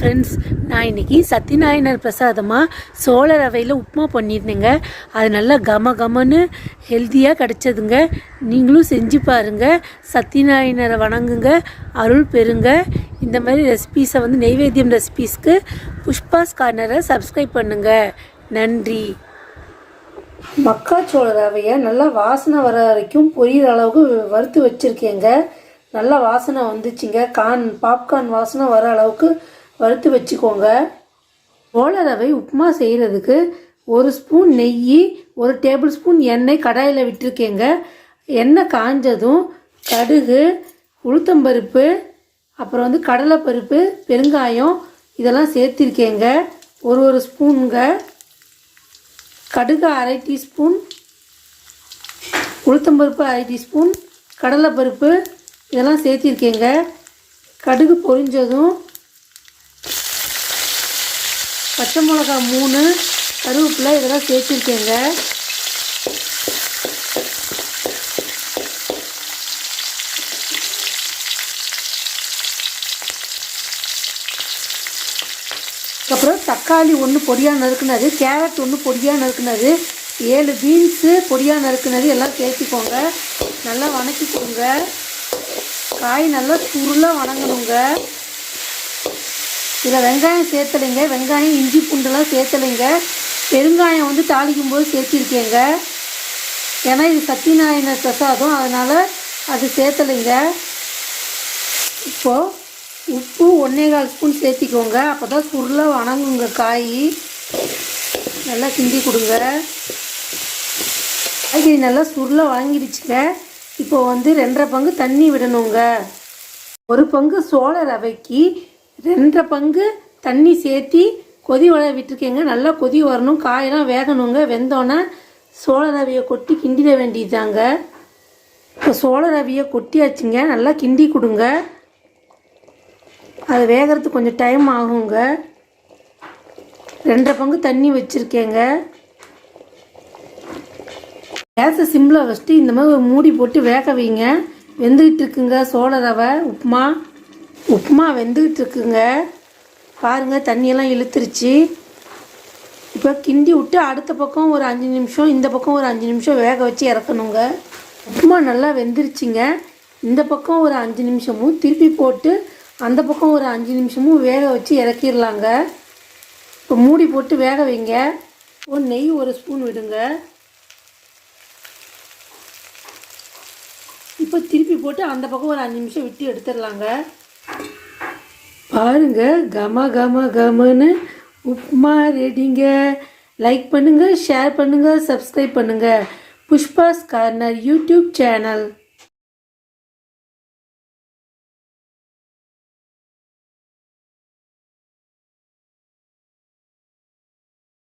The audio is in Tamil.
ஃப்ரெண்ட்ஸ் நான் இன்னைக்கு சத்யநாராயணர் பிரசாதமாக சோழர் ரவையில் உப்புமா பண்ணியிருந்தேங்க. அது நல்லா கம கமன்னு ஹெல்த்தியாக கிடச்சதுங்க. நீங்களும் செஞ்சு பாருங்கள் சத்யநாராயணரை வணங்குங்க. அருள் பெறுங்க. இந்த மாதிரி ரெசிபீஸை வந்து நெய்வேத்தியம் ரெசிபீஸ்க்கு புஷ்பாஸ் கார்னரை சப்ஸ்கிரைப் பண்ணுங்கள் நன்றி. மக்காச்சோள ரவையை நல்லா வாசனை வர வரைக்கும் பொரியிற அளவுக்கு வறுத்து வச்சுருக்கேங்க. நல்லா வாசனை வந்துச்சுங்க. கான் பாப்கார்ன் வாசனை வர அளவுக்கு வறுத்து வச்சுக்கோங்க. ஓலை ரவை உப்புமா செய்கிறதுக்கு ஒரு ஸ்பூன் நெய் ஒரு டேபிள் ஸ்பூன் எண்ணெய் கடாயில் விட்டுருக்கேங்க. எண்ணெய் காஞ்சதும் கடுகு உளுத்தம்பருப்பு அப்புறம் வந்து கடலைப்பருப்பு பெருங்காயம் இதெல்லாம் சேர்த்திருக்கேங்க. ஒரு ஒரு ஸ்பூனுங்க. கடுகு அரை டீஸ்பூன் உளுத்தம்பருப்பு அரை டீஸ்பூன் கடலைப்பருப்பு இதெல்லாம் சேர்த்திருக்கேங்க. கடுகு பொரிஞ்சதும் பச்சை மிளகா மூணு கருவேப்பிலை இதெல்லாம் சேர்த்துருக்கேங்க. அப்புறம் தக்காளி ஒன்று பொடியாக நறுக்குனது கேரட் ஒன்று பொடியாக நறுக்குனது ஏழு பீன்ஸு பொடியாக நறுக்குனது எல்லாம் சேர்த்துக்கோங்க. நல்லா வணக்கிக்கோங்க. காய் நல்லா சுருளாக வணங்கணுங்க. இதில் வெங்காயம் சேர்த்தலைங்க. வெங்காயம் இஞ்சி பூண்டெல்லாம் சேர்த்தலைங்க. பெருங்காயம் வந்து தாளிக்கும் போது சேர்த்திருக்கேங்க. ஏன்னா இது சத்யநாராயணர் பிரசாதம். அதனால் அது சேர்த்தலைங்க. இப்போது உப்பு ஒன்றே கால் ஸ்பூன் சேர்த்திக்கோங்க. அப்போ தான் சுருளாக வணங்குங்க காய். நல்லா கிண்டி கொடுங்க. காய்கறி நல்லா சுருளாக வாங்கிடுச்சுங்க இப்போ வந்து ரெண்டரை பங்கு தண்ணி விடணுங்க. ஒரு பங்கு சோள ரவைக்கு ரெண்டரை பங்கு தண்ணி சேர்த்தி கொதி வர விட்டுருக்கேங்க. நல்லா கொதி வரணும். காயெல்லாம் வேகணுங்க. வெந்தோன்னே சோள ரவியை கொட்டி கிண்டிட வேண்டியதாங்க இப்போ சோள ரவியை கொட்டியாச்சுங்க. நல்லா கிண்டி கொடுங்க. அது வேகிறதுக்கு கொஞ்சம் டைம் ஆகுங்க. ரெண்டரை பங்கு தண்ணி வச்சுருக்கேங்க. கேஸை சிம்மில் வச்சுட்டு இந்த மாதிரி ஒரு மூடி போட்டு வேக வைங்க. வெந்துக்கிட்டு இருக்குங்க சோள ரவை உப்புமா. உப்புமா வெந்துக்கிட்டு இருக்குங்க பாருங்கள் தண்ணியெல்லாம் இழுத்துருச்சு. இப்போ கிண்டி விட்டு அடுத்த பக்கம் ஒரு அஞ்சு நிமிஷம் இந்த பக்கம் ஒரு அஞ்சு நிமிஷம் வேக வச்சு இறக்கணுங்க. உப்புமா நல்லா வெந்துருச்சுங்க. இந்த பக்கம் ஒரு அஞ்சு நிமிஷமும் திருப்பி போட்டு அந்த பக்கம் ஒரு அஞ்சு நிமிஷமும் வேக வச்சு இறக்கிடலாங்க இப்போ மூடி போட்டு வேக வைங்க. ஒரு நெய் ஒரு ஸ்பூன் விடுங்க. இப்போ திருப்பி போட்டு அந்த பக்கம் ஒரு அஞ்சு நிமிஷம் விட்டு எடுத்துடலாங்க பாருங்க கம கம கமன்னு உப்புமா ரெடிங்க லைக் பண்ணுங்கள் ஷேர் பண்ணுங்கள் சப்ஸ்கிரைப் பண்ணுங்கள் புஷ்பாஸ் கார்னர் யூடியூப் சேனல்